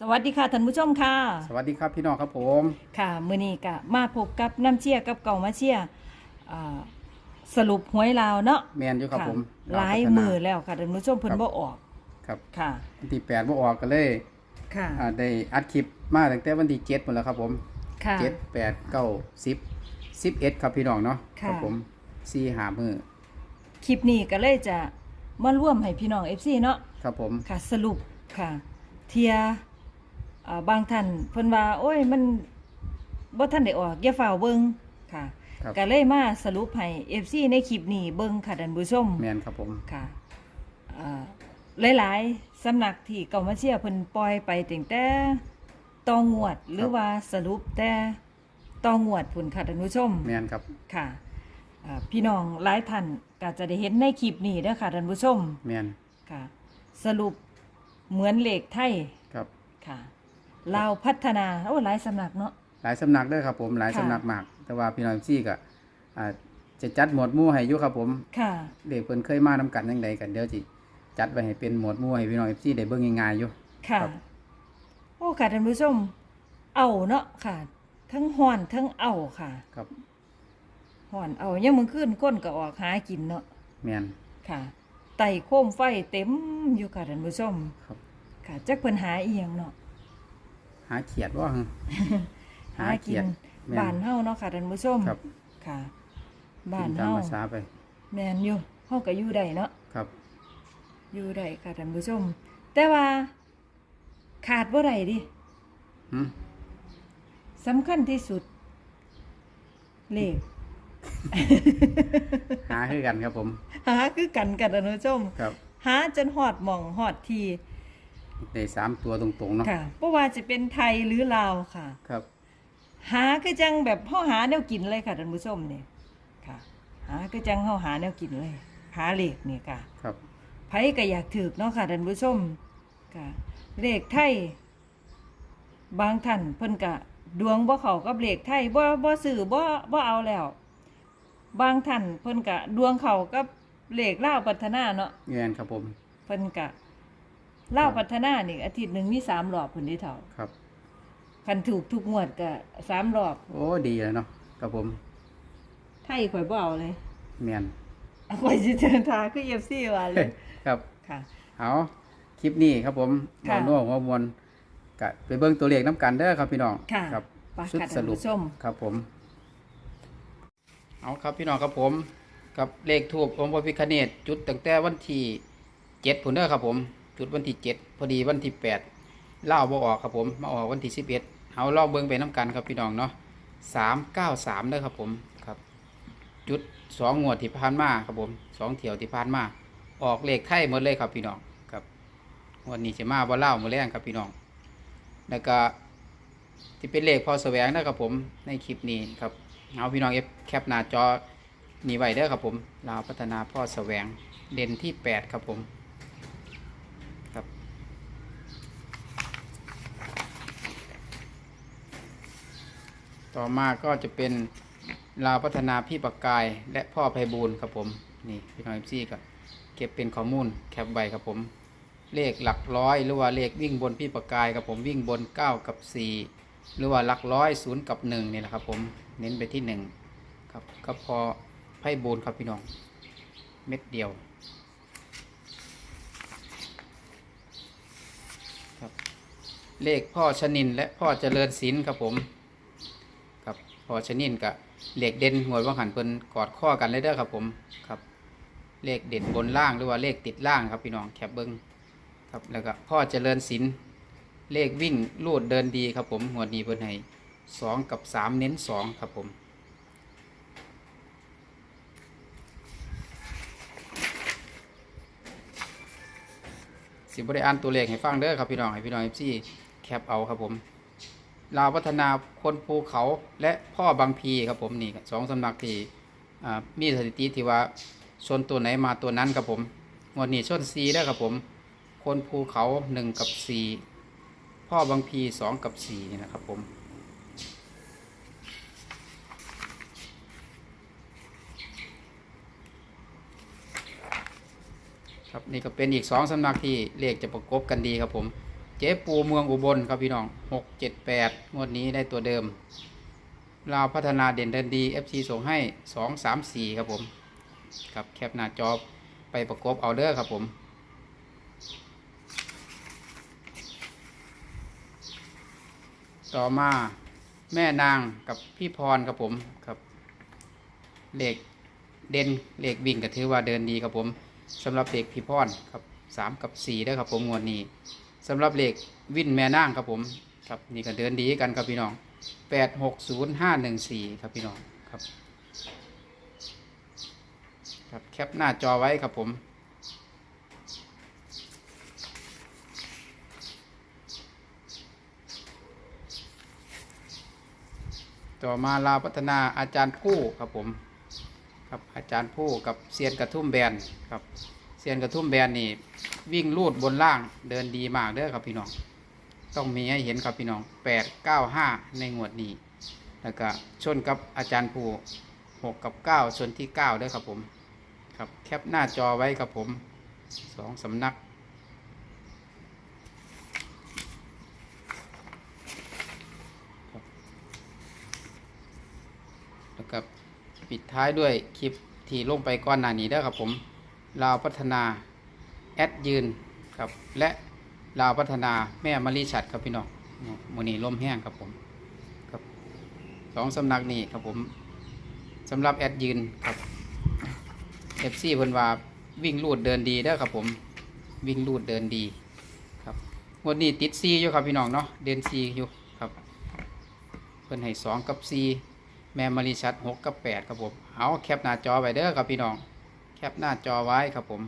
สวัสดีค่ะท่านผู้ชมค่ะ สวัสดีครับพี่น้องครับผมค่ะมื้อนี้ก็มาพบกับน้ำเชียกับเก่ามาเชียอ่าสรุปหวยลาวเนาะแมนอยู่ครับะผมหลายพัฒนมือแล้วค่ะท่านผู้ชมเพิ่นครับบ่ออกครับค่ะวันที่แปดบ่ออกก็เลยค่ะอ่าได้อัดคลิปมาตั้งแต่วันที่เจ็ดหมดแล้วครับผมค่ะเจ็ดแปดเก้าสิบสิบเอ็ดครับพี่น้องเนาะค่ะครับผมสี่หามือคลิปนี้ก็เลยจะมาร่วมให้พี่น้อง FC เนาะครับผมค่ะสรุปค่ะ เทีย อ่าบางท่านเพิ่นว่า โอ้ยมันบ่ทันได้ออกอย่าฝ่าวเบิ่งค่ะครับ ก็เลยมาสรุปให้ FC ในคลิปนี้เบิ่งค่ะท่านผู้ชม แมนครับผม ค่ะอ่าหลายๆ สำนักที่เก่ามาเชียร์เพิ่นปล่อยไปตั้งแต่ตองวดหรือว่าสรุปแต่ตองวดพุ่นค่ะท่านผู้ชมแมนครับ ค่ะอ่าพี่น้องหลายท่านก็จะได้เห็นในคลิปนี้เด้อค่ะท่านผู้ชมแมนค่ะ สรุปเหมือนเลขไทยครับ ค่ะ ลาวพัฒนาโอ้หลายสำนักเนาะ หลายสำนักเด้อครับผมหลายค่ะ สำนักมาก แต่ว่าพี่น้องซี่ก็อ่าจะจัดหมวดหมู่ให้อยู่ครับผม ค่ะ เด็กเพิ่นเคยมานํกันจังไดกันเดี๋ยวสิจัดไว้ให้เป็นหมวดหมู่ให้พี่น้องซี่ได้เบิ่งง่ายๆอยู่ ค่ะ ครับ โอ้ค่ะท่านผู้ชม เอาเนาะค่ะ ทั้งห่อนทั้งเอาค่ะครับห่อนเอายังมึงขึ้นก้นก็ออกหากินเนาะ แมนค่ะ ไต่โคมไฟเต็มอยู่ค่ะท่านผู้ชมครับ ค่ะจักเพิ่นหาอีหยังเนาะ หาเขียดว่าหากินแม่น บ้านเฮาเนาะค่ะท่านผู้ชมครับ ค่ะบ้านตามเฮาภาษาไป แม่นอยู่เฮาก็อยู่ได้เนาะครับอยู่ได้ค่ะท่านผู้ชม แต่ว่า ขาดบ่ได้ดิหืมสำคัญที่สุด เลข หาคือกันครับผม หาคือกันค่ะท่านผู้ชม ครับ หาจนหอดหม่องหอดที ได้สามตัวตรงๆเนาะค่ะบ่ว่าจะเป็นไทยหรือลาวค่ะ ครับ หาคือจังแบบเฮาหาแนวกินเลยค่ะท่านผู้ชมนี่ค่ะ หาคือจังเฮาหาแนวกินเลย หาเลขนี่ค่ะครับไผก็อยากถือเนาะค่ะท่านผู้ชมค่ะเลขไทยบางท่านเพิ่นก็ดวงบ่เข้ากับเลขไทยบ่บ่ซื้อบ่บ่เอาแล้ว บางท่านเพิ่นก็ดวงเข้ากับเลขลาวพัฒนาเนาะเงินครับผม เพิ่นก็ ลาวพัฒนานี่อาทิตย์หนึงมีสามรอบเพิ่นได้เท่าครับ คันถูกทุกงวดก็สามรอบ โอ้ดีเลยเนาะครับผมไทยข่อยบ่เอาเลยเมียนข่อยสิเดินทางคือ FC ว่าเลย ครับค่ะ เอาคลิปนี้ครับผมค่ะหัวน่วหัวมวลก็ไปเบิ่งตัวเลขน้ำกันเด้อครับพี่น้องค่ะครับไปชุดค่ะสท่านรุป ผู้ชม ครับผม เอาครับพี่น้องครับผม กับเลขทูบองค์พระพิคเนตจุดตั้งแต่วันที่เจ็ดผุนเด้อครับผม จุดวันที่เจ็ดพอดีวันที่แปดเล่าบ่ออกครับผมมาออกวันที่สิบเอ็ดเอาลองเบิ่งไปน้ำกันครับพี่น้องเนาะสามเก้าสามเด้อครับผมครับ จุดสองงวดที่ผ่านมาครับผมสองเที่ยวที่ผ่านมา ออกเลขไทยหมดเลยครับพี่น้องครับวันนี้จะมาบ่เล่ามาแรงครับพี่น้องแล้วก็ที่เป็นเลขพอแสวงนะครับผมในคลิปนี้ครับเอาพี่น้องเอฟแคปหน้าจอนี่ไว้เด้อครับผมลาวพัฒนาพ่อแสวงเด่นที่ 8 ครับผมครับ ต่อมาก็จะเป็นลาวพัฒนาพี่ปากกายและพ่อไพบูลครับผมนี่พี่น้องเอฟซีก็เก็บเป็นข้อมูลแคปไว้ครับผม เลขหลักร้อยหรือว่าเลขวิ่งบนพี่ประกายครับผมวิ่งบน 9 กับ 4 หรือว่าหลักร้อยศูนย์กับ1นี่แหละครับผมเน้นไปที่1ครับก็พอไพ่บูนครับพี่น้องเม็ดเดียวครับเลขพ่อชนินและพ่อเจริญศิลป์ครับผม พอชนินกับเหลขเด่นหวยว่างหันเพิ่นกอดข้อกันเลยเด้อครับผมครับ เลขเด่นบนล่างหรือว่าเลขติดล่างครับพี่น้องแคปเบิ้งครับแล้วก็พ่อเจริญศิลป์เลขวิ่งลูดเดินดีครับผมหัวดนี้เพิ่นให้สองกับสามเน้นสองครับผมสิบได้อ่านตัวเลขให้ฟังเด้อครับพี่น้องให้พี่น้องเอฟซีแคปเอาครับผม ลาวพัฒนาคนภูเขาและพ่อบางพีครับผมนี่สองสำนักที่มีสถิติที่ว่าชนตัวไหนมาตัวนั้นครับผมงวดนี้ชนซีได้ครับผม คนภูเขาหนึ่งกับสี่พ่อบางพีสองกับสี่นี่นะครับผมครับนี่ก็เป็นอีกสองสำนักที่เลขจะประกบกันดีครับผม เจ๊ปูเมืองอุบลครับพี่น้องหกเจ็ดแปดงวดนี้ได้ตัวเดิมลาวพัฒนาเด่นเดินดี FC ส่งให้สองสามสี่ครับผมครับแคปหน้าจอไปประกบเอาเด้อครับผมต่อมาแม่นางกับพี่พรครับผมครับเลขเด่นเลขวิ่งก็ถือว่าเดินดีครับผมสำหรับเลขพี่พรครับสามกับสี่ได้ครับผมงวดนี้ สำหรับเลขวินแม่นางครับผมครับนี่ก็เดินดีกันครับพี่น้องแปดหกศูนย์ห้าหนึ่งสี่ครับพี่น้องครับครับแคปหน้าจอไว้ครับผมต่อมาลาพัฒนาอาจารย์ผู้ครับผมครับอาจารย์ผู้กับเซียนกระทุ่มแบนครับ เซียนกระทุ่มแบนนี่วิ่งลูดบนล่างเดินดีมากเด้อครับพี่น้อง ต้องมีให้เห็นครับพี่น้องแปดเก้าห้าในงวดนี้ แล้วก็ชนกับอาจารย์ผู้หกกับเก้าชนที่เก้าเด้อครับผม ครับแคปหน้าจอไว้ครับผมสองสำนักแล้วก็ปิดท้ายด้วยคลิปที่ลงไปก่อนหน้านี้เด้อครับผม ลาวพัฒนาแอดยืนครับและลาวพัฒนาแม่มะลิฉัดครับพี่น้องมือนี้ลมแห้งครับผมครับสองสำนักนี้ครับผมสำหรับแอดยืนครับเอฟซีเพิ่นว่าวิ่งลูดเดินดีเด้อครับผมวิ่งลูดเดินดีครับงวดนี้ติดซีอยู่ครับพี่น้องเนาะเดินซีอยู่ครับ เพิ่นให้สองกับซีแมมมารีชัดหกกับแปดครับผมเอาแคปหน้าจอไว้เด้อครับพี่น้อง แคปหน้าจอไว้ครับผม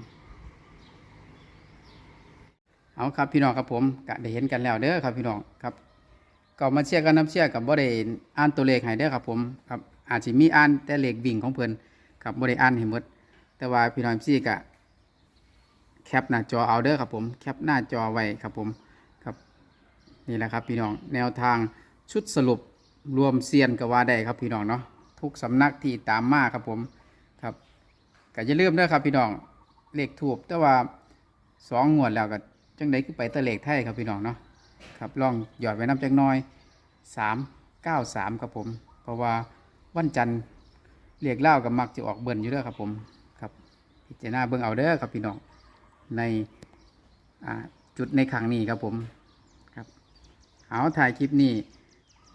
เอาครับพี่น้องครับผมกะได้เห็นกันแล้วเด้อครับพี่น้องครับก็มาเชียร์กันน้ำเชียร์กับบ่ได้อ่านตัวเลขให้เด้อครับผมครับอาจจะมีอ่านแต่เลขวิ่งของเพิ่นครับบ่ได้อ่านให้หมดแต่ว่าพี่น้องซี่กะแคปหน้าจอเอาเด้อครับผมแคปหน้าจอไว้ครับผมครับนี่แหละครับพี่น้องแนวทางชุดสรุปรวมเซียนก็ว่าได้ครับพี่น้องเนาะทุกสำนักที่ตามมาครับผม ก็อย่าลืมเด้ครับ พี่น้องเลขถูกแต่ว่าสองงวดแล้วก็จังไดคือไปตะเลขไทยครับพี่น้องเนาะครับลองหยอดไว้น้ำจักหน้อยสามเก้าสามครับผม เพราะว่าวันจันทร์เรียกเล่ากับมักจะออกเบิ่นอยู่เด้อครับผมครับพิจารณาเบิ่งเอาเด้อครับพี่น้องในจุดในครั้งนี้ครับผมครับเอาถ่ายคลิปนี้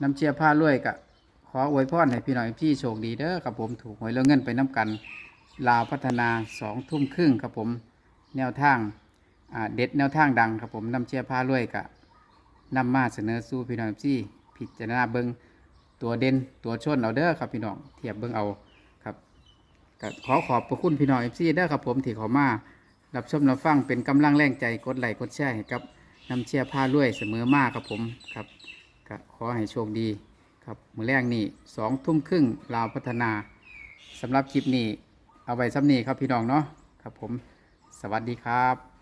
น้ำเชียร์ผ้าลวยกะขออวยพรให้พี่น้องพี่โชคดีเด้อครับผมถูกหวยแล้วเงินไปน้ำกัน ลาวพัฒนาสองทุ่มครึ่งครับผมแนวทางเด็ดแนวทางดังครับผมน้ำเชียร์ผ้าลวยกะนำมาเสนอสู่พี่น้องพี่พิจารณาเบิงตัวเด่นตัวชนเอาเด้อครับพี่น้องเทียบเบิงเอาครับขอขอบพระคุณพี่น้องเอฟซีเด้อครับผมที่ขามารับชมรับฟังเป็นกำลังแรงใจกดไลค์กดแชร์ให้กับน้ำเชียร์ผ้าลวยเสมอมาครับผมครับขอให้โชคดีครับมือแรกนี่สองทุ่มครึ่งลาวพัฒนาสำหรับคลิปนี้ เอาไว้ซ้ำนี้ครับพี่น้องเนาะครับผม สวัสดีครับ